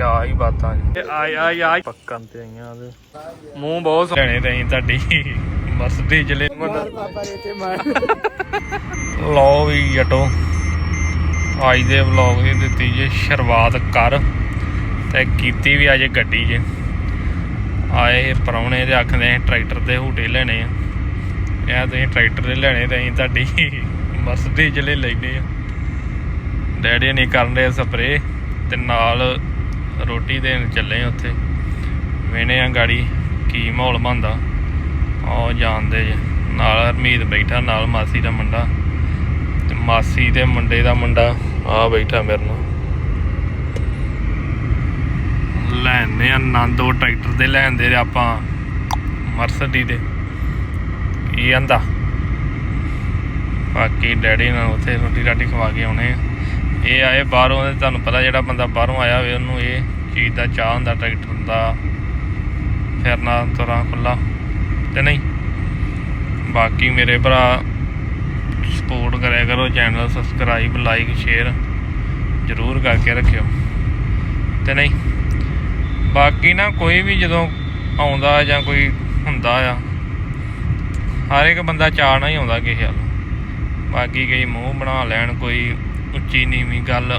ਕਿਆ ਹੀ ਬਾਤਾਂ ਜੀ। ਆਈ ਆਈ ਆਈ ਪੱਕਣ ਤੇ ਆਈਆਂ ਉਹਦੇ। ਮੂੰਹ ਬਹੁਤ ਸੋਹਣੇ ਤੇ ਅਸੀਂ ਤੁਹਾਡੀ। ਮਸਤੀ ਜਲੇ ਲਓ ਵੀ ਜਟੋ ਅੱਜ ਦੇ ਵਲੌਗ ਦੀ ਦਿੱਤੀ ਜੇ ਸ਼ੁਰੂਆਤ ਕਰ ਤੇ ਕੀਤੀ ਵੀ ਅੱਜ ਗੱਡੀ 'ਚ ਆਏ ਪਰੌਣੇ ਦੇ ਆਖਦੇ ਅਸੀਂ ਟਰੈਕਟਰ ਦੇ ਹੂਟੇ ਲੈਣੇ ਆ। ਇਹ ਤੁਸੀਂ ਟਰੈਕਟਰ ਦੇ ਲੈਣੇ ਤੇ ਅਸੀਂ ਤੁਹਾਡੀ ਜਲੇ ਲੈਨੇ ਆ। ਡੈਡੀ ਨੇ ਕਰਨ ਦੇ ਸਪਰੇ ਤੇ ਨਾਲ ਰੋਟੀ ਦੇਣ ਚੱਲੇ ਉੱਥੇ। ਵੇਨੇ ਆ ਗਾੜੀ ਕੀ ਮਾਹੌਲ ਬਣਦਾ। ਉਹ ਜਾਣਦੇ ਜੇ। ਨਾਲ ਹਰਮੀਤ ਬੈਠਾ, ਨਾਲ ਮਾਸੀ ਦਾ ਮੁੰਡਾ। ਤੇ ਮਾਸੀ ਦੇ ਮੁੰਡੇ ਦਾ ਮੁੰਡਾ ਆ ਬੈਠਾ ਮੇਰੇ ਨਾਲ। ਲੈਣੇ ਆਨੰਦ, ਉਹ ਟਰੈਕਟਰ ਦੇ ਲੈਂਦੇ ਆਪਾਂ ਮਰਸਡੀ ਦੇ ਕੀ ਆਂਦਾ? ਬਾਕੀ ਡੈਡੀ ਨਾਲ ਉੱਥੇ ਰੋਟੀ ਰਾਟੀ ਖਵਾ ਕੇ ਆਉਣੇ ਆ। ਇਹ ਆਏ ਬਾਹਰੋਂ ਤੇ ਤੁਹਾਨੂੰ ਪਤਾ ਜਿਹੜਾ ਬੰਦਾ ਬਾਹਰੋਂ ਆਇਆ ਹੋਵੇ, ਉਹਨੂੰ ਇਹ ਚੀਜ਼ ਦਾ ਚਾਹ ਹੁੰਦਾ ਟਰੈਕਟਰ ਦਾ ਫਿਰਨਾ ਤੁਰਾਂ ਖੁੱਲਾ ਤੇ ਨਹੀਂ, ਬਾਕੀ ਮੇਰੇ ਭਰਾ ਸਪੋਰਟ ਕਰਿਆ ਕਰੋ ਚੈਨਲ ਸਬਸਕ੍ਰਾਈਬ ਲਾਈਕ ਸ਼ੇਅਰ ਜ਼ਰੂਰ ਕਰਕੇ ਰੱਖਿਓ। ਤੇ ਨਹੀਂ, ਬਾਕੀ ਨਾ ਕੋਈ ਵੀ ਜਦੋਂ ਆਉਂਦਾ ਜਾਂ ਕੋਈ ਹੁੰਦਾ ਆ, ਹਰ ਇੱਕ ਬੰਦਾ ਚਾਅ ਨਾਲ ਹੀ ਆਉਂਦਾ ਕਿਸੇ ਵੱਲ। ਬਾਕੀ ਕਈ ਮੂੰਹ ਬਣਾ ਲੈਣ, ਕੋਈ ਉੱਚੀ ਨੀਵੀਂ ਗੱਲ।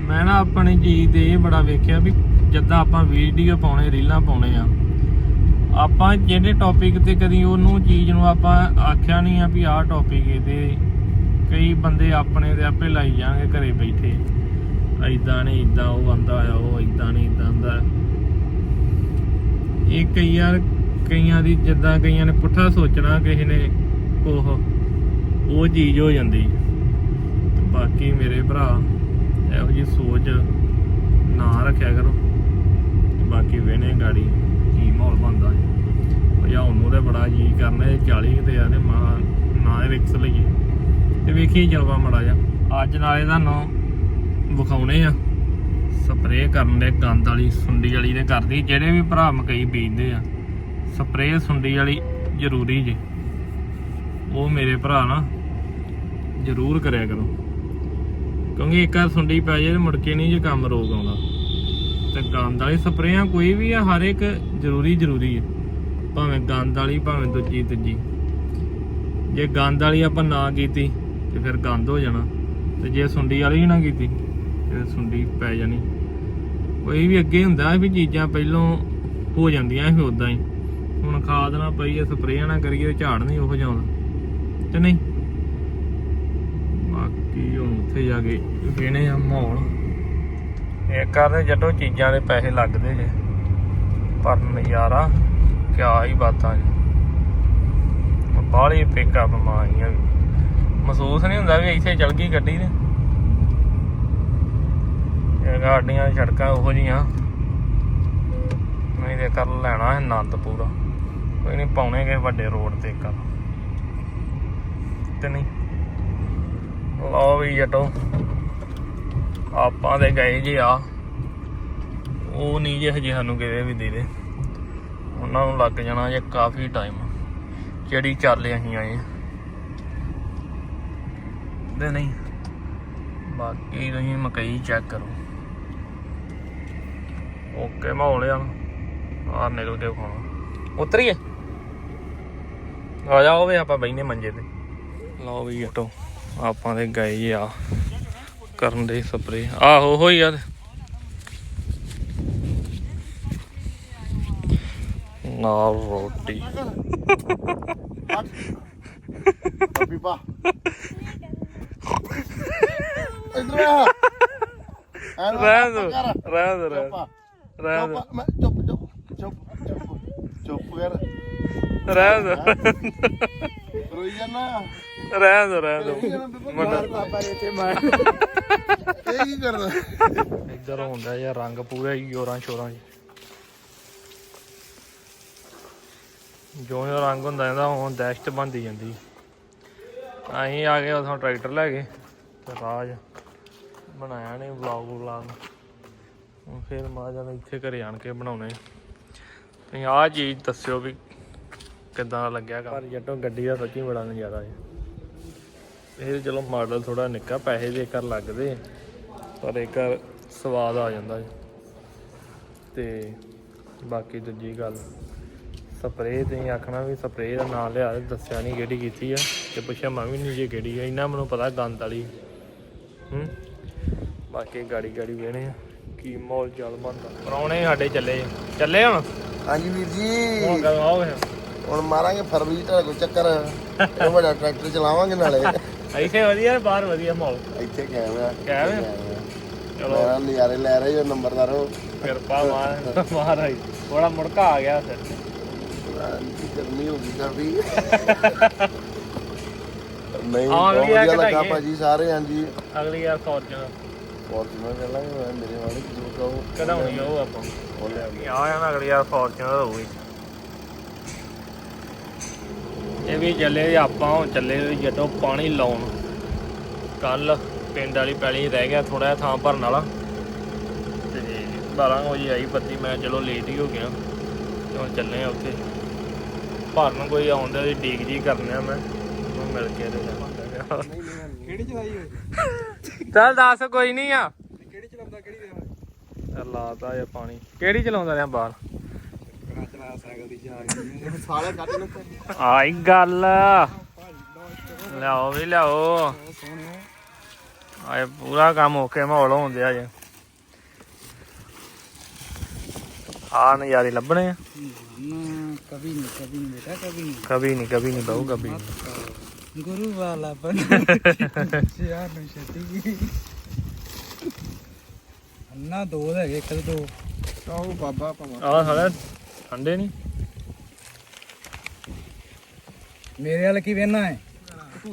ਮੈਂ ਨਾ ਆਪਣੀ ਚੀਜ਼ ਤੇ ਇਹ ਬੜਾ ਵੇਖਿਆ ਵੀ ਜਿੱਦਾਂ ਆਪਾਂ ਵੀਡੀਓ ਪਾਉਣੇ, ਰੀਲਾਂ ਪਾਉਣੇ ਆ। ਆਪਾਂ ਜਿਹੜੇ ਟੌਪਿਕ ਤੇ ਕਦੀ ਉਹਨੂੰ ਚੀਜ਼ ਨੂੰ ਆਪਾਂ ਆਖਿਆ ਨਹੀਂ ਆ ਵੀ ਆਹ ਟੌਪਿਕ ਇਹਦੇ। ਕਈ ਬੰਦੇ ਆਪਣੇ ਦੇ ਆਪੇ ਲਾਈ ਜਾਣਗੇ ਘਰੇ ਬੈਠੇ। ਐਦਾਂ ਨਹੀਂ ਇਦਾਂ ਉਹ ਆਂਦਾ ਆ, ਉਹ ਐਦਾਂ ਨਹੀਂ ਇਦਾਂ ਦਾ ਇਹ ਕਈ ਯਾਰ ਕਈਆਂ ਦੀ ਜਿੱਦਾਂ ਕਈਆਂ ਨੇ ਪੁੱਠਾ ਸੋਚਣਾ, ਕਿਸੇ ਨੇ ਉਹ ਉਹ ਚੀਜ਼ ਹੋ ਜਾਂਦੀ। ਬਾਕੀ ਮੇਰੇ ਭਰਾ, ਇਹੋ ਜੀ ਸੋਚ ਨਾ ਰੱਖਿਆ ਕਰੋ। ਬਾਕੀ ਵੇਨੇ ਗਾੜੀ ਕੀ ਮਾਹੌਲ ਬਣਦਾ। ਹੈ ਭਜਾਉਣ ਨੂੰ ਤੇ ਬੜਾ ਜੀ ਕਰਨਾ, ਇਹ 40 ਤੇ ਆ ਤੇ ਮਾ ਨਾ ਇਹ ਰਿਕਸ ਲਈਏ। ਤੇ ਵੇਖੀਏ ਜਲਵਾ ਮੜਾ ਜਾ ਅੱਜ ਨਾਲੇ ਤੁਹਾਨੂੰ ਵਿਖਾਉਣੇ ਆ। ਸਪਰੇਅ ਕਰਨ ਦੇ ਗੰਦ ਵਾਲੀ, ਸੁੰਡੀ ਵਾਲੀ ਦੇ ਕਰਦੀ। ਜਿਹੜੇ ਵੀ ਭਰਾ ਮਕਈ ਬੀਜਦੇ ਆ, ਸਪਰੇਅ ਸੁੰਡੀ ਵਾਲੀ ਜ਼ਰੂਰੀ ਜੀ। ਉਹ ਮੇਰੇ ਭਰਾ ਨਾ ਜ਼ਰੂਰ ਕਰਿਆ ਕਰੋ। ਕਿਉਂਕਿ ਇੱਕ ਵਾਰ ਸੁੰਡੀ ਪੈ ਜਾਏ ਤੇ ਮੁੜ ਕੇ ਨਹੀਂ ਜੇ ਕੰਮ ਰੋਗ ਆਉਂਦਾ। ਤੇ ਗੰਦ ਵਾਲੀ ਸਪਰੇਆਂ ਕੋਈ ਵੀ ਆ, ਹਰ ਇੱਕ ਜ਼ਰੂਰੀ ਜ਼ਰੂਰੀ ਹੈ ਭਾਵੇਂ ਗੰਦ ਵਾਲੀ, ਭਾਵੇਂ ਦੂਜੀ ਤੀਜੀ। ਜੇ ਗੰਦ ਵਾਲੀ ਆਪਾਂ ਨਾ ਕੀਤੀ, ਤੇ ਫਿਰ ਗੰਦ ਹੋ ਜਾਣਾ। ਤੇ ਜੇ ਸੁੰਡੀ ਵਾਲੀ ਨਾ ਕੀਤੀ, ਤੇ ਸੁੰਡੀ ਪੈ ਜਾਣੀ। ਕੋਈ ਵੀ ਅੱਗੇ ਹੁੰਦਾ ਵੀ ਚੀਜ਼ਾਂ ਪਹਿਲੋਂ ਹੋ ਜਾਂਦੀਆਂ ਸੀ ਉਦਾਂ ਹੀ। ਹੁਣ ਖਾਦ ਨਾ ਪਈਏ ਸਪਰੇਆਂ ਨਾ ਕਰੀਏ, ਝਾੜ ਨਹੀਂ ਉਹ ਜਾਉਂਦਾ ਤੇ ਨਹੀਂ ਬਾਕੀ ਹੁਣ ਉੱਥੇ ਜਾ ਕੇ ਵੇਣੇ ਆ ਮਾਹੌਲ। ਇਹ ਕਰਦੇ ਜਦੋਂ ਚੀਜ਼ਾਂ ਦੇ ਪੈਸੇ ਲੱਗਦੇ ਜੇ? ਪਰ ਨਜ਼ਾਰਾ, ਕਿਆ ਹੀ ਬਾਤਾਂ ਜੀ। ਬਾਹਲੀ ਪਿਕਅਪ ਮਾਈਆਂ ਮਹਿਸੂਸ ਨਹੀਂ ਹੁੰਦਾ ਵੀ ਇੱਥੇ ਚਲ ਗਈ ਗੱਡੀ ਨੇ ਇਹ ਗਾਡੀਆਂ ਸੜਕਾਂ ਉਹੋ ਜੀਆਂ ਨਹੀਂ ਤੇ ਕਰ ਲੈਣਾ ਹੈ ਆਨੰਦ ਪੂਰਾ। ਕੋਈ ਨਹੀਂ ਪਾਉਣੇ ਗਏ ਵੱਡੇ ਰੋਡ ਤੇ ਕਰ ਤੇ ਨਹੀਂ। ਲਓ ਵੀ ਜਟੋ, ਆਪਾਂ ਦੇ ਗਏ ਜੀ ਆ। ਉਹ ਨਹੀਂ ਜੇ ਹਜੇ ਸਾਨੂੰ ਕਿਤੇ ਵੀ ਦੇ ਦੇ। ਉਹਨਾਂ ਨੂੰ ਲੱਗ ਜਾਣਾ ਜੇ ਕਾਫੀ ਟਾਈਮ ਜਿਹੜੀ ਚੱਲ ਅਸੀਂ ਆਏ ਦੇ ਨਹੀਂ, ਬਾਕੀ ਤੁਸੀਂ ਮਕਈ ਚੈੱਕ ਕਰੋ। ਓਕੇ ਮਾਹੌਲ ਆ ਆ ਨਿਕਲ ਕੇ ਖਾਣਾ ਉਤਰੀਏ। ਆ ਜਾਓ ਵੇ ਆਪਾਂ ਬੈਨੇ ਮੰਜੇ ਤੇ। ਲਓ ਵੀ ਜਟੋ। ਆਪਾਂ ਦੇ ਗਏ ਆ ਕਰਨ ਦੇ ਸਪਰੇ। ਆਹੋ ਹੋਈ ਯਾਰ ਨਾਲ ਰੋਟੀ। ਬੀਬਾ ਇਧਰ ਆ। ਰਹਿਣ ਦੋ ਰਹਿਣ ਦੋ ਰਹਿਣ ਦੋ। ਚੁੱਪ ਚੁੱਪ ਚੁੱਪ ਚੁੱਪ। ਚੁੱਪ ਕਰ। ਰਹਿਣ ਦੋ। ਰੋਈ ਜਾਣਾ ਰਹਿਣ ਦੋ ਰਹਿਣ ਦੋ। ਮੁੰਡਾ ਬਾਬਾ ਦੇ ਤੇ ਮਾਰ। ਇਹ ਕੀ ਕਰਦਾ। ਇੱਧਰ ਹੁੰਦਾ ਯਾਰ ਰੰਗ ਪੂਰਾ ਹੀ ਜੋਰਾਂ ਸ਼ੋਰਾਂ 'ਚ। ਜੋ ਜੋ ਰੰਗ ਹੁੰਦਾ ਇਹਦਾ ਹੁਣ ਦਹਿਸ਼ਤ ਬਣਦੀ ਜਾਂਦੀ। ਅਸੀਂ ਆ ਗਏ ਉਥੋਂ ਟਰੈਕਟਰ ਲੈ ਕੇ ਤੇ ਰਾਜ ਬਣਾਇਆ ਨੇ ਵਲੌਗ ਵਲੌਗ। ਹੁਣ ਫਿਰ ਮਾਜਾ ਇੱਥੇ ਘਰੇ ਆਣ ਕੇ ਬਣਾਉਣੇ। ਤੁਸੀਂ ਆਹ ਚੀਜ਼ ਦੱਸਿਓ ਵੀ ਕਿੱਦਾਂ ਲੱਗਿਆ ਕੰਮ। ਪਰ ਜੱਟੋ ਗੱਡੀ ਦਾ ਸੱਚੀ ਬੜਾ ਨਜ਼ਾਰਾ ਹੈ ਇਹ ਚਲੋ ਮਾਡਲ ਥੋੜਾ ਨਿੱਕਾ ਪੈਸੇ ਦੇ ਕਰ ਲੱਗਦੇ ਪਰ ਇੱਕ ਸਵਾਦ ਆ ਜਾਂਦਾ ਜੀ। ਤੇ ਬਾਕੀ ਦੂਜੀ ਗੱਲ ਸਪਰੇਅ ਤੇ ਆਖਣਾ ਵੀ ਸਪਰੇਅ ਦਾ ਨਾਂ ਲਿਆ ਦੱਸਿਆ ਨਹੀਂ ਕਿਹੜੀ ਕੀਤੀ ਆ। ਤੇ ਪੁੱਛਿਆ ਮੈਂ ਵੀ ਨਹੀਂ ਜੇ ਕਿਹੜੀ ਆ ਇਹਨਾਂ ਮੈਨੂੰ ਪਤਾ ਗੰਦ ਵਾਲੀ। ਹੂੰ? ਬਾਕੀ ਗਾੜੀ ਗਾੜੀ ਵੇਣੇ ਆ ਕੀ ਮੌਲ ਚੱਲ ਬੰਦਾ ਪਰੌਣੇ ਸਾਡੇ ਚੱਲੇ ਚੱਲੇ ਹੁਣ? ਹਾਂਜੀ ਵੀਰ ਜੀ। ਹੁਣ ਕਦੋਂ ਆਓਗੇ ਹੁਣ ਮਾਰਾਂਗੇ ਫਰਵਰੀ ਤੁਹਾਡੇ ਕੋਲ ਚੱਕਰ। ਇਹ ਵੱਡਾ ਟਰੈਕਟਰ ਚਲਾਵਾਂਗੇ ਨਾਲੇ। ਇੱਥੇ ਵਧੀਆ ਬਾਹਰ ਵਧੀਆ ਮੌਲ ਇੱਥੇ ਗਏ ਹੋਇਆ ਗਏ ਹੋਏ? ਚਲੋ। ਮੇਰਾ ਨਜ਼ਾਰੇ ਲੈ ਰਹੇ ਹੋ ਨੰਬਰਦਾਰੋ ਕਿਰਪਾ ਮਾਰ ਮਹਾਰਾਜ ਥੋੜਾ ਮੁੜਕਾ ਆ ਗਿਆ ਫਿਰ। ਕੀ ਗਰਮੀ ਹੋ ਗਈ ਕਾਫੀ ਨਹੀਂ ਹਾਂ, ਬਹੁਤ ਅਗਲੀ ਆ ਵਧੀਆ ਲੱਗਾ ਕਢਾਈਏ। ਭਾਜੀ ਸਾਰੇ ਹਾਂਜੀ। ਅਗਲੀ ਵਾਰ ਫੋਰਚੂਨਰ ਫੋਰਚੂਨਰ ਲੈ ਲਾਂਗੇ ਮੈਂ ਮੇਰੇ ਵਾਲੇ ਜੋ ਕਹੋ। ਕਢਾਉਣੀ ਉਹ ਆਪਾਂ। ਉਹ ਲੈ ਆਵਾਂਗੇ। ਆ ਜਾਣਾ ਅਗਲੀ ਵਾਰ ਫੋਰਚੂਨਰ ਹੋਊਗੀ ਇਹ ਵੀ ਚੱਲੇ ਤੇ ਆਪਾਂ ਚੱਲੇ ਜਦੋਂ ਪਾਣੀ ਲਾਉਣ। ਕੱਲ ਪਿੰਡ ਵਾਲੀ ਪੈਲੀ ਰਹਿ ਗਿਆ ਥੋੜਾ ਜਿਹਾ ਥਾਂ ਭਰਨ ਵਾਲਾ। ਤੇ 12 ਵਜੇ ਆਈ ਬੱਤੀ ਮੈਂ ਚਲੋ ਲੇਟ ਹੀ ਹੋ ਗਿਆ। ਤੇ ਹੁਣ ਚੱਲੇ ਆ ਉੱਥੇ। ਭਰਨ ਕੋਈ ਆਉਂਦਾ ਦੀ ਡੀਕ ਜੀ ਕਰਨੇ ਆ ਮੈਂ ਉਹਨੂੰ ਮਿਲ ਕੇ ਤੇ ਜਾਵਾਂਗਾ। ਕਿਹੜੀ ਚਲਾਈ ਹੋਈ ਚੱਲ ਦੱਸ ਕੋਈ ਨਹੀਂ ਆ। ਕਿਹੜੀ ਚਲਾਉਂਦਾ ਕਿਹੜੀ ਦੇ ਚੱਲ ਲਾਤਾ ਇਹ ਪਾਣੀ। ਕਿਹੜੀ ਚਲਾਉਂਦਾ ਰਿਹਾ ਬਾਹਰ ਕਰਾ ਚਲਾ ਸਾਈਕਲ ਦੀ ਜਾ ਰਹੀ ਆਈ ਗੱਲ ਲਿਆਓ ਵੀ ਲਿਆਓ। ਪੂਰਾ ਕੰਮ ਓਕੇ ਮਾਹੌਲ ਹੁੰਦੇ ਆ ਜੇ। ਆ ਨਜ਼ਾਰੇ ਲੱਭਣੇ ਆ। ਕਭੀ ਨਹੀਂ ਕਭੀ ਨਹੀਂ ਬੇਟਾ ਕਭੀ ਨਹੀਂ। ਕਭੀ ਨਹੀਂ ਕਭੀ ਨਹੀਂ ਬਹੁ ਕਭੀ ਗੁਰੂ ਵਾਲਾ ਬਣ ਯਾਰ ਨੂੰ ਅੰਨਾ ਦੋ ਹੈਗੇ ਇੱਕ ਦੋ। ਆਹ ਬਾਬਾ ਪਵਾ ਆ ਠੰਡੇ ਨਹੀਂ। ਮੇਰੇ ਵਾਲ ਕੀ ਵੇਨਾ ਹੈ?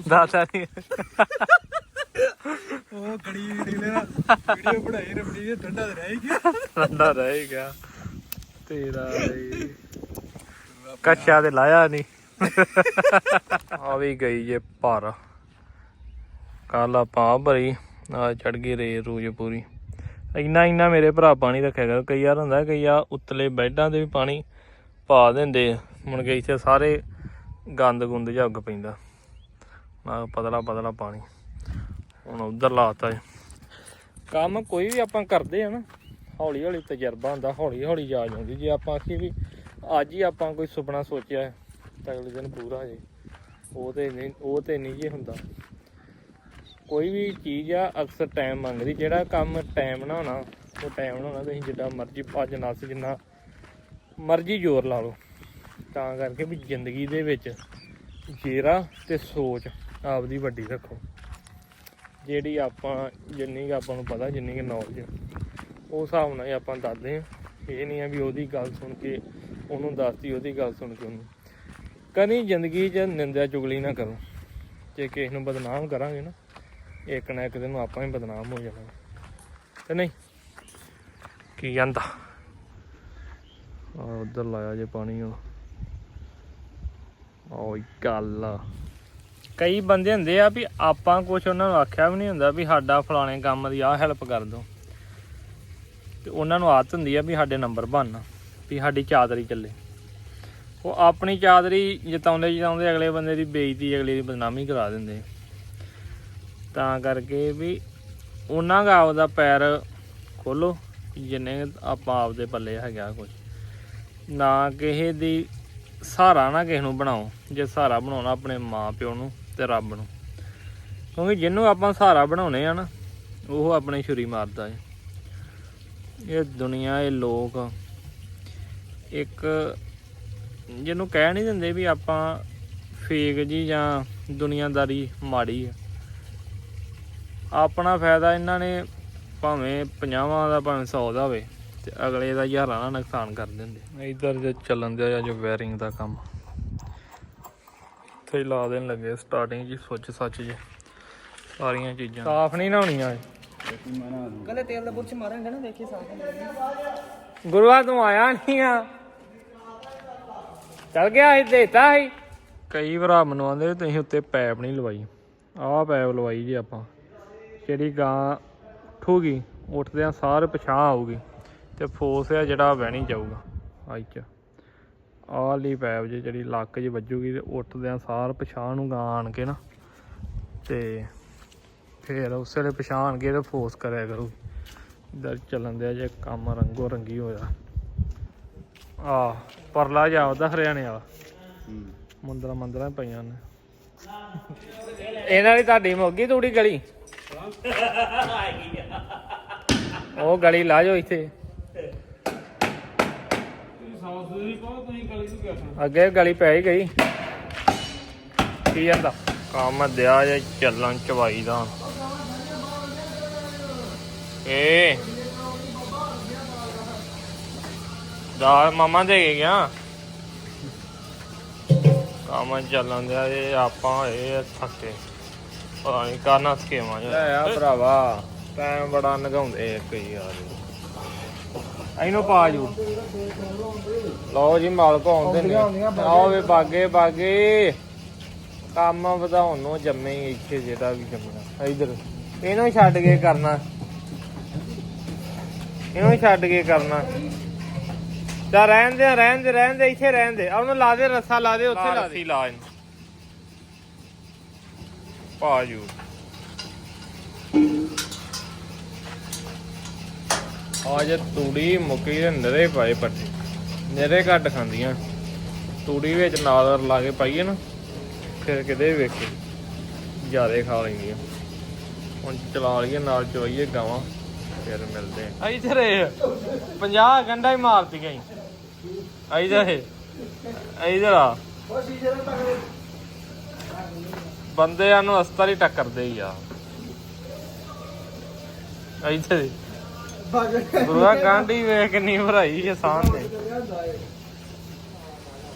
ਦਾਤਾ ਨਹੀਂ। ਉਹ ਕੜੀ ਵੀਡੀਓ ਵੀਡੀਓ ਬਣਾਈ ਰਬੜੀ ਦੇ ਠੰਡਾ ਤੇ ਰਹਿ ਗਿਆ। ਠੰਡਾ ਰਹੇਗਾ ਤੇਰਾ ਏ। ਕੱਚਾ ਤੇ ਲਾਇਆ ਨਹੀਂ। ਆ ਵੀ ਗਈ ਜੇ ਭਰ। ਕੱਲ ਆਪਾਂ ਭਰੀ ਆ ਚੜ ਗਈ ਰੇ ਰੂਜ ਪੂਰੀ। ਇੰਨਾ ਇੰਨਾ ਮੇਰੇ ਭਰਾ ਪਾਣੀ ਰੱਖਿਆ ਕਰ। ਕਈ ਵਾਰ ਹੁੰਦਾ, ਕਈ ਆ ਉਤਲੇ ਬੈੱਡਾਂ ਤੇ ਵੀ ਪਾਣੀ ਪਾ ਦਿੰਦੇ ਆ। ਮੁੜ ਕੇ ਇੱਥੇ ਸਾਰੇ ਗੰਦ ਗੁੰਦ ਜਿਹਾ ਉੱਗ ਪੈਂਦਾ। ਨਾ ਪਤਲਾ ਪਤਲਾ ਪਾਣੀ। ਹੁਣ ਉਧਰ ਲਾਤਾ ਏ ਕੰਮ ਕੋਈ ਵੀ ਆਪਾਂ ਕਰਦੇ ਆ ਨਾ, ਹੌਲੀ ਹੌਲੀ ਤਜਰਬਾ ਹੁੰਦਾ, ਹੌਲੀ ਹੌਲੀ ਜਾ ਜਾਂਦੀ ਜੇ ਆਪਾਂ ਆਖੀ ਵੀ ਅੱਜ ਹੀ ਆਪਾਂ ਕੋਈ ਸੁਪਨਾ ਸੋਚਿਆ, ਤਾਂ ਅਗਲੇ ਦਿਨ ਪੂਰਾ ਹੋ ਜੇ। ਉਹ ਤੇ ਨਹੀਂ, ਉਹ ਤੇ ਨਹੀਂ ਜੇ ਹੁੰਦਾ। ਕੋਈ ਵੀ ਚੀਜ਼ ਆ, ਅਕਸਰ ਟਾਈਮ ਮੰਗਦੀ, ਜਿਹੜਾ ਕੰਮ ਟਾਈਮ ਨਾਲ ਹੋਣਾ, ਉਹ ਟਾਈਮ ਨਾਲ ਹੋਣਾ, ਤੁਸੀਂ ਜਿੱਦਾਂ ਮਰਜ਼ੀ ਭੱਜ ਨੱਸ ਜਿੰਨਾ ਮਰਜ਼ੀ ਜ਼ੋਰ ਲਾ ਲਓ। ਤਾਂ ਕਰਕੇ ਵੀ ਜ਼ਿੰਦਗੀ ਦੇ ਵਿੱਚ ਜੇਰਾ ਤੇ ਸੋਚ ਆਪਦੀ ਵੱਡੀ ਰੱਖੋ। ਜਿਹੜੀ ਆਪਾਂ, ਜਿੰਨੀ ਕੁ ਆਪਾਂ ਨੂੰ ਪਤਾ, ਜਿੰਨੀ ਕੁ ਨੌਲੇਜ ਉਸ ਹਿਸਾਬ ਨਾਲ ਹੀ ਆਪਾਂ ਦੱਸਦੇ ਹਾਂ ਇਹ ਨਹੀਂ ਆ ਵੀ ਉਹਦੀ ਗੱਲ ਸੁਣ ਕੇ, ਉਹਨੂੰ ਦੱਸਤੀ, ਉਹਦੀ ਗੱਲ ਸੁਣ ਕੇ ਉਹਨੂੰ। ਕਦੀ ਜ਼ਿੰਦਗੀ 'ਚ ਨਿੰਦਿਆ ਚੁਗਲੀ ਨਾ ਕਰੋ। ਜੇ ਕਿਸੇ ਨੂੰ ਬਦਨਾਮ ਕਰਾਂਗੇ ਨਾ ਇੱਕ ਨਾ ਇੱਕ ਦਿਨ ਆਪਾਂ ਹੀ ਬਦਨਾਮ ਹੋ ਜਾਣਾ। ਤੇ ਨਹੀਂ, ਕੀ ਜਾਂਦਾ? ਆ ਉਧਰ ਲਾਇਆ ਜੇ ਪਾਣੀ ਉਹ। ਓਏ ਗੱਲ ਆ। ਕਈ ਬੰਦੇ ਹੁੰਦੇ ਆ ਵੀ ਆਪਾਂ ਕੁਝ ਉਹਨਾਂ ਨੂੰ ਆਖਿਆ ਵੀ ਨਹੀਂ ਹੁੰਦਾ ਵੀ ਸਾਡਾ ਫਲਾਣੇ ਕੰਮ ਦੀ ਆਹ ਹੈਲਪ ਕਰ ਦਿਓ ਤੇ ਉਹਨਾਂ ਨੂੰ ਆਦਤ ਹੁੰਦੀ ਆ ਵੀ ਸਾਡੇ ਨੰਬਰ ਬਣਨ, ਵੀ ਸਾਡੀ ਚਾਦਰੀ ਚੱਲੇ। ਉਹ ਆਪਣੀ ਚਾਦਰੀ ਜਿਤਾਉਂਦੇ ਜਿਤਾਉਂਦੇ ਅਗਲੇ ਬੰਦੇ ਦੀ ਬੇਇੱਜ਼ਤੀ ਅਗਲੇ ਦੀ ਬਦਨਾਮੀ ਕਰਾ ਦਿੰਦੇ। ਤਾਂ ਕਰਕੇ ਵੀ ਉਹਨਾਂ ਦਾ ਆਪਦਾ ਪੈਰ ਖੋਲੋ ਜਿੰਨੇ ਆਪਾਂ ਆਪਦੇ ਪੱਲੇ ਹੈਗਾ ਕੁਝ ਨਾ ਕਿਸੇ ਦੀ ਸਹਾਰਾ ਨਾ ਕਿਸੇ ਨੂੰ ਬਣਾਓ, ਜੇ ਸਹਾਰਾ ਬਣਾਉਣਾ ਆਪਣੇ ਮਾਂ ਪਿਓ ਨੂੰ ਤੇ ਰੱਬ ਨੂੰ। ਕਿਉਂਕਿ ਜਿਹਨੂੰ ਆਪਾਂ ਸਹਾਰਾ ਬਣਾਉਨੇ ਆ ਨਾ, ਉਹ ਆਪਣੇ ਛੁਰੀ ਮਾਰਦਾ ਹੈ ਇਹ ਦੁਨੀਆ, ਇਹ ਲੋਕ ਇੱਕ ਜਿਹਨੂੰ ਕਹਿ ਨਹੀਂ ਦਿੰਦੇ ਵੀ ਆਪਾਂ ਫੇਕ ਜੀ ਜਾਂ ਦੁਨੀਆਦਾਰੀ ਮਾੜੀ ਆ। ਆਪਣਾ ਫਾਇਦਾ ਇਹਨਾਂ ਨੇ ਭਾਵੇਂ 50ਵਾਂ ਦਾ ਭਾਵੇਂ 100 ਦਾ ਹੋਵੇ ਤੇ ਅਗਲੇ ਦਾ ਹਜ਼ਾਰਾਂ ਦਾ ਨੁਕਸਾਨ ਕਰ ਦਿੰਦੇ। ਇਧਰ ਜੇ ਚੱਲਣ ਦਿਆ ਜੋ ਵਾਇਰਿੰਗ ਦਾ ਕੰਮ। ਇੱਥੇ ਹੀ ਲਾ ਦੇਣ ਲੱਗੇ ਸਟਾਰਟਿੰਗ ਜੀ ਸੁੱਚ ਸੱਚ ਜੇ। ਸਾਰੀਆਂ ਚੀਜ਼ਾਂ। ਸਾਫ਼ ਨਹੀਂ ਨਹਾਉਣੀਆਂ। ਕੱਲੇ ਤੇਲ ਦਾ ਬੁਰਸ਼ ਮਾਰਾਂਗੇ ਨਾ ਦੇਖੀ ਸਾਹ ਗੁਰੂਆ ਤੂੰ ਆਇਆ ਨਹੀਂ ਆ। ਚੱਲ ਗਿਆ ਇਹ ਦੇਤਾ ਸੀ। ਕਈ ਭਰਾ ਮੈਨੂੰ ਆਂਦੇ ਤੁਸੀਂ ਉੱਤੇ ਪੈਪ ਨਹੀਂ ਲਵਾਈ। ਆਹ ਪੈਪ ਲਵਾਈ ਜੀ ਆਪਾਂ। ਜਿਹੜੀ ਗਾਂ ਉੱਠੂਗੀ ਉੱਠਦਿਆਂ ਸਾਰ ਪਛਾਂ ਆਊਗੀ ਤੇ ਫੋਸ ਆ ਜਿਹੜਾ ਵਹਿਣੀ ਜਾਊਗਾ। ਆਈ ਚ ਆਹ ਲਈ ਪੈਪ ਜੇ ਜਿਹੜੀ ਲੱਕ 'ਚ ਵੱਜੂਗੀ ਤੇ ਉੱਠਦਿਆਂ ਸਾਰ ਪਛਾਂ ਨੂੰ ਗਾਂ ਆਣ ਕੇ ਨਾ ਤੇ ਫੇਰ ਉਸੇ ਵੇਲੇ ਪਛਾਣ ਕੇ ਤੇ ਫੋਰਸ ਕਰਿਆ ਕਰੂ। ਇਧਰ ਚੱਲਣ ਦਿਆ ਜੇ ਕੰਮ ਰੰਗੋ ਰੰਗੀ ਹੋਇਆ। ਆ ਪਰਲਾ ਜਾ ਉਹਦਾ ਹਰਿਆਣੇ ਵਾਲਾ। ਮੰਦਰਾਂ ਮੰਦਰਾਂ ਪਈਆਂ ਨੇ। ਇਹਨਾਂ ਦੀ ਤੁਹਾਡੀ ਮੁੱਗੀ ਤੂੜੀ ਗਲੀ? ਉਹ ਗਲੀ ਲਾ ਜਾਓ ਇੱਥੇ। ਅੱਗੇ ਗਲੀ ਪੈ ਹੀ ਗਈ। ਕੀ ਜਾਂਦਾ? ਕੰਮ ਦਿਆ ਜੇ ਚੱਲਣ ਚਵਾਈ ਦਾ। ਏ। ਦਾ ਮਮਾ ਦੇ ਕੇ ਗਿਆ। ਕੰਮ ਚੱਲਣ ਦਿਆ ਜੇ, ਆਪਾਂ ਇਹ ਥੱਕੇ। ਪਤਾ ਨਹੀਂ ਕਰਨਾ ਸਕੇਮਾਂ ਜਿਹਾ। ਆ ਭਰਾਵਾ ਟਾਈਮ ਬੜਾ ਨਗਾਉਂਦੇ ਇੱਕ ਹੀ ਯਾਰ ਇਹਨੂੰ ਪਾ ਜੂ। ਲਓ ਜੀ ਮਾਲਕ ਆਉਂਦੇ ਨੇ। ਆਓ ਵੇ ਬਾਗੇ ਬਾਗੇ। ਕੰਮ ਵਧਾਉਣ ਨੂੰ ਜੰਮੇ ਹੀ ਇੱਥੇ ਜਿਹੜਾ ਵੀ ਜੰਮਣਾ। ਇਧਰ। ਇਹਨੂੰ ਛੱਡ ਕੇ ਕਰਨਾ। ਇਹਨੂੰ ਛੱਡ ਕੇ ਕਰਨਾ। ਰਹਿਣ ਦੇ ਰਹਿਣ ਦੇ ਰਹਿਣ ਦੇ ਇੱਥੇ ਰਹਿਣ ਦੇ। ਆ ਉਹਨੂੰ ਲਾ ਦੇ ਰੱਸਾ ਲਾ ਦੇ ਉੱਥੇ ਲਾ ਦੇ। ਲਾ ਇਹਨੂੰ ਪਾ ਤੂੜੀ ਮੁੱਕੀ ਦੇ ਨਰੇ ਪਾਏ ਪੱਠੇ। ਨਰੇ ਘੱਟ ਖਾਂਦੀਆਂ। ਤੂੜੀ ਵਿੱਚ ਨਾਲ ਲਾ ਕੇ ਪਾਈਏ ਨਾ, ਫਿਰ ਕਿਤੇ ਵੇਖੇ, ਜਿਆਦੇ ਖਾ ਲੈਂਦੀਆਂ। ਹੁਣ ਚਲਾ ਲਈਏ, ਨਾਲ ਚਵਾਈਏ ਗਾਵਾਂ, ਫਿਰ ਮਿਲਦੇ ਆ ਇਧਰ 50 ਗੰਡਾ ਹੀ ਮਾਰਤੀਆਂ ਈ ਇਧਰ ਇਧਰ ਆ ਬੰਦਿਆਂ ਨੂੰ ਅਸਤਰ ਹੀ ਟੱਕਰਦੇ ਹੀ ਆ। ਇਧਰ ਗੁਰੂਆ ਗਾਂਢੀ ਵੇਖ ਕਿੰਨੀ ਭਰਾਈ ਆਸਾਨ ਨੇ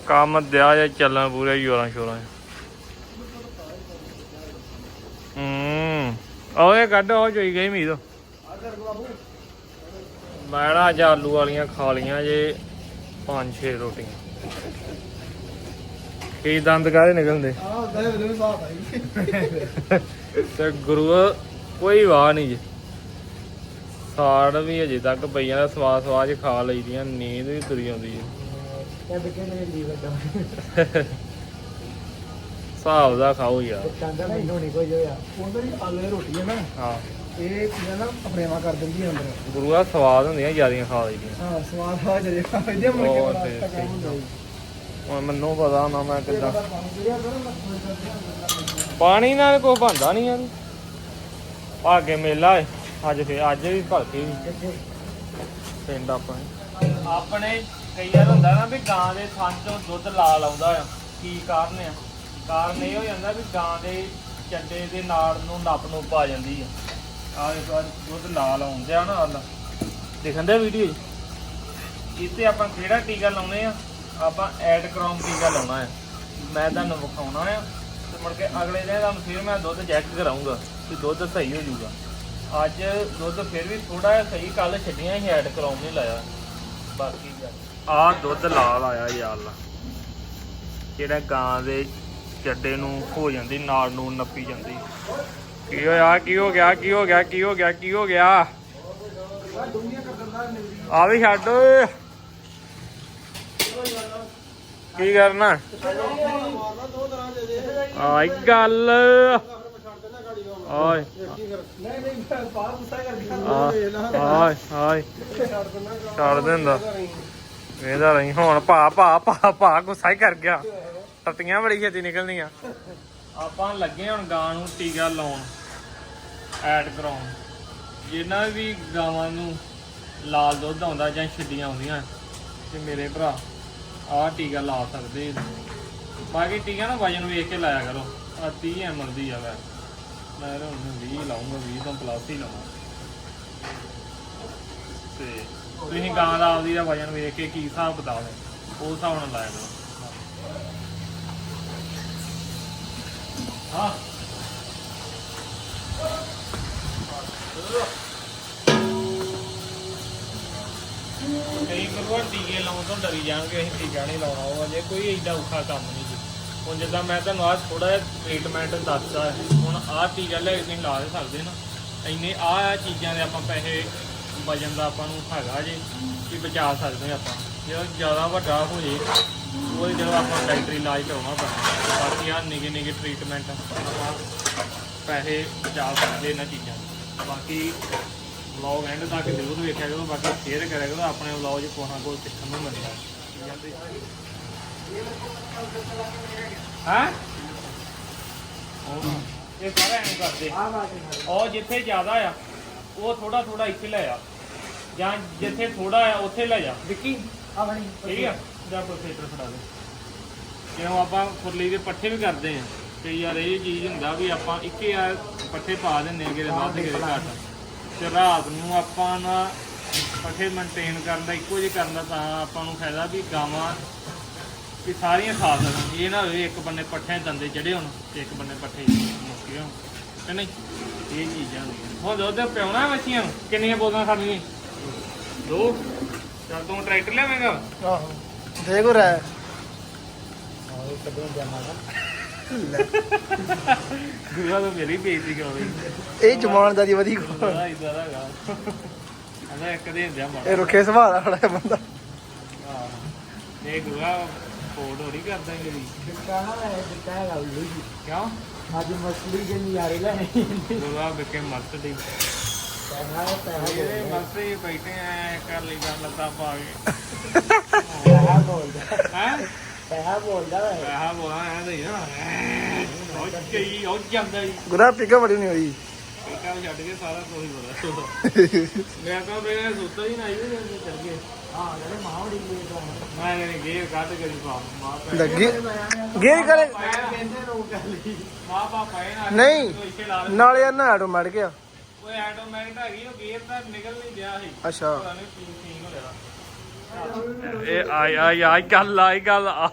ਕੰਮ ਦਿਆ ਜਾਂ ਚੱਲਣ ਪੂਰੇ ਜੋਰਾਂ ਸ਼ੋਰਾਂ ਹੂੰ। ਓਏ ਕੱਢ ਹੋ ਜੋਈ ਗਈ ਮੀਦ ਮੈਂ ਨਾ ਅੱਜ ਆਲੂ ਵਾਲੀਆਂ ਖਾ ਲੀਆਂ ਜੇ, ਪੰਜ ਛੇ ਰੋਟੀਆਂ। ਕੀ ਦੰਦ ਕਾਹਦੇ ਨਿਕਲਦੇ? ਤੇ ਗੁਰੂ ਕੋਈ ਵਾਹ ਨਹੀਂ ਜੀ। ਸਾੜ ਵੀ ਅਜੇ ਤੱਕ ਪਈਆਂ ਦਾ ਸਵਾਦ ਚ ਖਾ ਲਈਦੀਆਂ ਨੀਂਦ ਵੀ ਤੁਰੀ ਆਉਂਦੀ ਹੈ ਹਿਸਾਬ ਦਾ ਖਾਓ ਯਾਰ। ਹਾਂ। ਇਹ ਚੀਜ਼ਾਂ ਨਾ ਆਪਣੇਵਾ ਕਰ ਦਿੰਦੀ ਅੰਦਰ। ਗੁਰੂਆ ਸਵਾਦ ਹੁੰਦੀਆਂ ਜਿਆਦੀਆਂ ਖਾ ਲਈਦੀਆਂ ਹਾਂ ਸਵਾਦ ਆ ਜੇ ਇਹਦੇ ਮੁੜ ਕੇ ਬਹੁਤ ਬੜਾ tasty। ਟਕਾ ਹੁੰਦਾ ਜੀ। ਹੁਣ ਮੈਨੂੰ ਪਤਾ ਨਾ ਮੈਂ ਕਿੱਦਾਂ। ਪਾਣੀ ਨਾਲ ਕੋਈ ਬੰਦਾ ਨਹੀਂ ਯਾਰ। ਭਾਗੇ ਮੇਲਾ ਏ, ਅੱਜ ਫੇ ਅੱਜ ਵੀ ਭਲਕੇ ਵੀ ਪਿੰਡ ਆਪਣੇ। ਆਪਣੇ ਕਈ ਵਾਰ ਹੁੰਦਾ ਨਾ ਵੀ ਗਾਂ ਦੇ ਥਣ ਚੋਂ ਦੁੱਧ ਲਾਲ ਆਉਂਦਾ ਆ। ਕੀ ਕਾਰਨ ਆ? ਕਾਰਨ ਇਹ ਹੋ ਜਾਂਦਾ ਵੀ ਗਾਂ ਦੇ ਚੱਡੇ ਦੇ ਨਾੜ ਨੂੰ ਨੱਪ ਨੂੰ ਪਾ ਜਾਂਦੀ ਆ। ਆਹ ਇਸ ਵਾਰ ਦੁੱਧ ਲਾਲ ਆਉਂਦੇ ਆ ਨਾ ਹਾਲ। ਦਿਖਣ ਵੀਡੀਓ ਇੱਥੇ ਆਪਾਂ ਕਿਹੜਾ ਟੀਕਾ ਲਾਉਨੇ ਆ? ਆਪਾਂ ਐਡ ਕ੍ਰੋਮ ਟੀਕਾ ਲਾਉਣਾ ਹੈ। ਮੈਂ ਤੁਹਾਨੂੰ ਵਿਖਾਉਣਾ ਆ ਤੇ ਮੁੜ ਕੇ ਅਗਲੇ ਦਿਨ ਤੁਹਾਨੂੰ ਫਿਰ ਮੈਂ ਦੁੱਧ ਚੈੱਕ ਕਰਾਉਂਗਾ ਕਿ ਦੁੱਧ ਸਹੀ ਹੋ ਜਾਊਗਾ। ਅੱਜ ਦੁੱਧ ਫਿਰ ਵੀ ਥੋੜਾ ਜਿਹਾ ਸਹੀ ਕੱਲ ਛੱਡੀਆਂ ਸੀ ਐਡ ਕ੍ਰੋਮ ਨਹੀਂ ਲਾਇਆ। ਬਾਕੀ ਆ ਦੁੱਧ ਲਾਲ ਆਇਆ ਯਾਰ ਲਾ। ਜਿਹੜਾ ਗਾਂ ਦੇ ਚੱਡੇ ਨੂੰ ਹੋ ਜਾਂਦੀ, ਨਾਲ ਨੂੰ ਨੱਪੀ ਜਾਂਦੀ। ਕੀ ਹੋਇਆ, ਕੀ ਹੋ ਗਿਆ, ਕੀ ਹੋ ਗਿਆ, ਕੀ ਹੋ ਗਿਆ, ਕੀ ਹੋ ਗਿਆ? ਆ ਵੀ ਛੱਡ। ਓਏ ਕੀ ਕਰਨਾ? ਆਈ ਗੱਲ। ਆਏ। ਆਏ ਆਏ। ਛੱਡ ਦਿੰਦਾ। ਇਹਦਾ ਨਹੀਂ, ਹੁਣ ਭਾ ਭਾ ਭਾ ਭਾ ਗੁੱਸਾ ਹੀ ਕਰ ਗਿਆ। ਟੱਟੀਆਂ ਬੜੀ ਛੇਤੀ ਨਿਕਲਣੀਆਂ। ਆਪਾਂ ਲੱਗੇ ਹੁਣ ਗਾਂ ਨੂੰ ਟੀਕਾ ਲਾਉਣ, ਐਡ ਕਰਾਉਣ। ਜਿਨ੍ਹਾਂ ਵੀ ਗਾਵਾਂ ਨੂੰ ਲਾਲ ਦੁੱਧ ਆਉਂਦਾ ਜਾਂ ਛਿੱਡੀਆਂ ਆਉਂਦੀਆਂ, ਤੇ ਮੇਰੇ ਭਰਾ। ਆਹ ਟੀਕਾ ਲਾ ਸਕਦੇ ਬਾਕੀ ਟੀਕਾ ਨਾ ਵਜਨ ਵੇਖ ਕੇ ਲਾਇਆ ਕਰੋ। ਆ 30 ml ਦੀ ਆ ਵੈ ਮੈਂ ਤਾਂ ਹੁਣ 20 ਲਾਉਂਗਾ 20 ਤੋਂ ਪਲੱਸ ਹੀ ਲਾਵਾਂ ਤੇ ਤੁਸੀਂ ਗਾਂ ਦਾ ਆਪਦੀ ਦਾ ਵਜਨ ਵੇਖ ਕੇ ਕੀ ਹਿਸਾਬ ਬਤਾਓ ਉਸ ਹਿਸਾਬ ਨਾਲ ਲਾਇਆ ਕਰੋ। ਹਾਂ। ਕਈ ਟੀਕੇ ਲਾਉਣ ਤੋਂ ਡਰੀ ਜਾਣਗੇ, ਅਸੀਂ ਟੀਕਾ ਨਹੀਂ ਲਾਉਣਾ ਉਹ ਅਜੇ, ਕੋਈ ਏਡਾ ਔਖਾ ਕੰਮ ਨਹੀਂ ਜੀ। ਹੁਣ ਜਿੱਦਾਂ ਮੈਂ ਤੁਹਾਨੂੰ ਆਹ ਥੋੜਾ ਜਿਹਾ ਟ੍ਰੀਟਮੈਂਟ ਦੱਸਦਾ, ਹੁਣ ਆਹ ਟੀਕਾ ਲੈ ਕੇ ਤੁਸੀਂ ਲਾ ਦੇ ਸਕਦੇ ਨਾ। ਇੰਨੇ ਆਹ ਆਹ ਚੀਜ਼ਾਂ ਦੇ ਆਪਾਂ ਪੈਸੇ ਵਜਨ ਦਾ ਆਪਾਂ ਨੂੰ ਹੈਗਾ ਜੇ ਕਿ ਬਚਾ ਸਕਦੇ ਹਾਂ ਆਪਾਂ। ਜੇ ਜ਼ਿਆਦਾ ਵੱਡਾ ਹੋ ਜੇ ਉਹ ਜਦੋਂ ਆਪਾਂ ਡਾਕਟਰੀ ਇਲਾਜ ਕਰਾਉਣਾ ਪੈਣਾ ਬਾਕੀ ਆ ਨਿੱਕੇ ਨਿੱਕੇ ਟ੍ਰੀਟਮੈਂਟ ਆਪਾਂ ਪੈਸੇ ਬਚਾ ਸਕਦੇ ਇਹਨਾਂ ਚੀਜ਼ਾਂ ਬਾਕੀ ਵਲੌਗ ਐਂਡ ਤੱਕ ਜ਼ਰੂਰ ਵੇਖਿਆ ਕਰੋ ਬਾਕੀ ਸ਼ੇਅਰ ਕਰਿਆ ਕਰੋ ਆਪਣੇ ਵਲੌਗ 'ਚ ਕੋਹਾਂ ਕੋਲ ਸਿੱਖਣ ਨੂੰ ਮਿਲਦਾ ਹੈ। ਇਹ ਸਾਰਾ ਐਂ ਕਰਦੇ। ਆ ਬਾਤ ਹੈ ਉਹ ਜਿੱਥੇ ਜ਼ਿਆਦਾ ਆ ਉਹ ਥੋੜਾ ਥੋੜਾ ਇੱਥੇ ਲੈ ਆ। ਜਾਂ ਜਿੱਥੇ ਥੋੜਾ ਆ ਉੱਥੇ ਲੈ ਜਾ। ਵਿੱਕੀ ਆ ਬਣੀ ਠੀਕ ਆ? ਜਾਂ ਪ੍ਰੋਫੈਸਰ ਫੜਾ ਦੇ। ਜਿਵੇਂ ਆਪਾਂ ਫੁਰਲੀ ਦੇ ਪੱਠੇ ਵੀ ਕਰਦੇ ਆ ਤੇ ਯਾਰ ਇਹ ਚੀਜ਼ ਹੁੰਦਾ ਵੀ ਆਪਾਂ ਇੱਕੇ ਆ ਪੱਠੇ ਪਾ ਦਿੰਦੇ ਆ ਕਿਤੇ ਵੱਧ ਕਿਤੇ ਘੱਟ। ਤੇ ਰਾਤ ਨੂੰ ਆਪਾਂ ਨਾ ਪੱਠੇ ਮੇਨਟੇਨ ਕਰਨ ਦਾ ਇੱਕੋ ਜਿਹਾ ਕਰਨ ਦਾ ਤਾਂ ਆਪਾਂ ਨੂੰ ਫਾਇਦਾ ਵੀ ਗਾਵਾਂ ਵੀ ਸਾਰੀਆਂ ਖਾ ਸਕਣ। ਇਹ ਨਾ ਹੋਵੇ ਇੱਕ ਬੰਨੇ ਪੱਠੇ ਦੰਦੇ ਚੜੇ ਹੋਣ ਤੇ ਇੱਕ ਬੰਨੇ ਪੱਠੇ ਮੁੱਕੇ ਹੋਣ ਕਿ ਨਹੀਂ? ਇਹ ਚੀਜ਼ਾਂ ਹੁੰਦੀਆਂ ਹੁਣ ਦੁੱਧ ਪਿਉਣਾ ਬੱਚੀਆਂ ਨੂੰ। ਕਿੰਨੀਆਂ ਬੋਤਲਾਂ ਖਾਣੀਆਂ? ਦੋ। ਚੱਲ ਤੂੰ ਟਰੈਕਟਰ ਲਿਆਵੇਂਗਾ? ਆਹੋ। ਦੇਖੋ ਰਹਿ ਗੁਰੂਆ ਤਾਂ ਮੇਰੀ ਬੇਇੱਜ਼ਤੀ ਕਰੋ ਇਹ ਜਮਾਨਦਾਰੀ ਵਧੀ ਕੋ ਬੜਾ ਇਦਾਂ ਦਾ ਹੈਗਾ ਅਦਾ ਇੱਕ ਦੇ ਹੁੰਦਿਆ ਮਾੜਾ ਇਹ ਰੁੱਖੇ ਸੁਭਾਅ ਦਾ ਖੜਾ ਬੰਦਾ। ਆਹ। ਇਹ ਗੁਰੂਆ ਫੋਟ ਹੋਰੀ ਕਰਦਾ ਮੇਰੀ ਕਹਣਾ ਹੈ ਕਿਹਾ ਗੱਲ ਹੋਈ ਕਿਉਂ? ਅੱਜ ਮਸਲੀ ਦੇ ਨਜ਼ਾਰੇ ਲੈਣੇ ਗੁਰੂਆ ਬਿਕੇ ਮਸਤ ਦੀ ਕਹਿਣਾ ਹੈ ਪੈਸਾ ਇਹਦੇ ਮਸਤ ਹੀ ਬੈਠੇ ਐ ਕਰ ਲਈ ਜਾਂ ਲੱਤਾਂ ਪਾ ਕੇ। ਪੈਸਾ ਬੋਲਦਾ। ਹੈ? ਪੈਸਾ ਬੋਲਦਾ ਹੈ ਆਹ ਬੋਲਾ ਐ ਨਹੀਂ ਨਾ ਉਹ ਕਈ ਉਹ ਜਾਂਦਾ ਹੀ। ਗੁਰਾ ਪਿਕਾ ਬੜੀ ਨਹੀਂ ਹੋਈ। ਬੇਟਾ ਛੱਡ ਕੇ ਸਾਰਾ ਕੋਈ ਬੋਲਾ ਮੈਂ ਕਹਾਂ ਬੇਗਾ ਸੁੱਤਾ ਹੀ ਨਾ ਆਈ ਚੱਲ ਗਏ। ਹਾਂ ਜਿਹੜੇ ਮਾਂ ਬੜੀ ਬੋਲਦਾ ਮੈਂ ਕਹਿੰਦਾ ਗੇਰ ਕੱਢ ਕੇ ਦੀ ਪਾ ਮਾਂ ਪੈ ਲੱਗੀ ਕਰੇ। ਕਹਿੰਦੇ ਲਈ ਮਾਂ ਬਾਪ ਆਏ ਨਾ। ਨਹੀਂ। ਤੂੰ ਲੈ ਨਾਲੇ ਆ ਨਾ ਆਟੋਮੈਟਿਕ ਆ ਓਏ ਆਟੋਮੈਟਿਕ ਹੈਗੀ ਉਹ ਗੇਅਰ ਤਾਂ ਨਿਕਲ ਨਹੀਂ ਗਿਆ ਸੀ। ਅੱਛਾ। ਪਤਾ ਨਹੀਂ ਕੀ ਸੀਨ ਹੋ ਰਿਹਾ। ਇਹ ਆਈ ਆਈ ਆਈ ਗੱਲ ਆਈ ਗੱਲ। ਆ।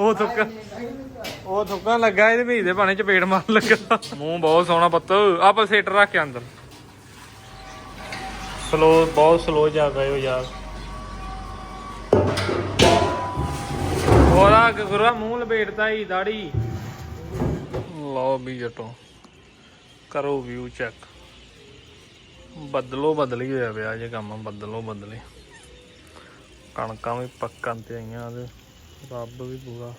ਉਹ ਥੁੱਕ ਉਹ ਥੁੱਕਣ ਲੱਗਾ ਇਹਦੇ ਵੀ ਦੇ ਪਾਣੀ ਚ ਪੇਟ ਮਾਰਨ ਲੱਗਾ। ਮੂੰਹ ਬਹੁਤ ਸੋਹਣਾ ਪੁੱਤ। ਆਪਾਂ ਸੇਟ ਰੱਖ ਕੇ ਅੰਦਰ। ਸਲੋ ਬਹੁਤ ਸਲੋ ਜਾ ਰਹੇ ਹੋ ਯਾਰ। ਹੋਰਾ ਗੁਰੂਆ ਮੂੰਹ ਲਪੇਟਦਾ ਹੀ ਦਾੜੀ। ਲਓ ਵੀ ਜਟੋ। ਕਰੋ ਵਿਊ ਚੈੱਕ ਬਦਲੋ ਬਦਲੀ ਹੋਇਆ ਪਿਆ ਜੇ ਕੰਮ, ਬਦਲੋ ਬਦਲੇ। ਕਣਕਾਂ ਵੀ ਪੱਕਣ ਤੇ ਆਈਆਂ ਤੇ ਰੱਬ ਵੀ ਪੂਰਾ।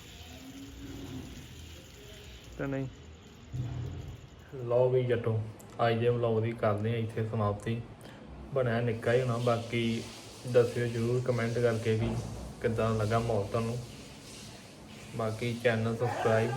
ਤੇ ਨਹੀਂ। ਲਓ ਵੀ ਜੱਟੋ, ਅੱਜ ਦੇ ਵਲੌਗ ਦੀ ਕਰਦੇ ਆ ਇੱਥੇ ਸਮਾਪਤੀ। ਬਣਿਆ ਨਿੱਕਾ ਹੀ ਹੋਣਾ, ਬਾਕੀ ਦੱਸਿਓ ਜਰੂਰ ਕਮੈਂਟ ਕਰਕੇ ਵੀ ਕਿੱਦਾਂ ਲੱਗਾ ਮਾਹੌਲ ਤੁਹਾਨੂੰ। ਬਾਕੀ ਚੈਨਲ ਸਬਸਕ੍ਰਾਈਬ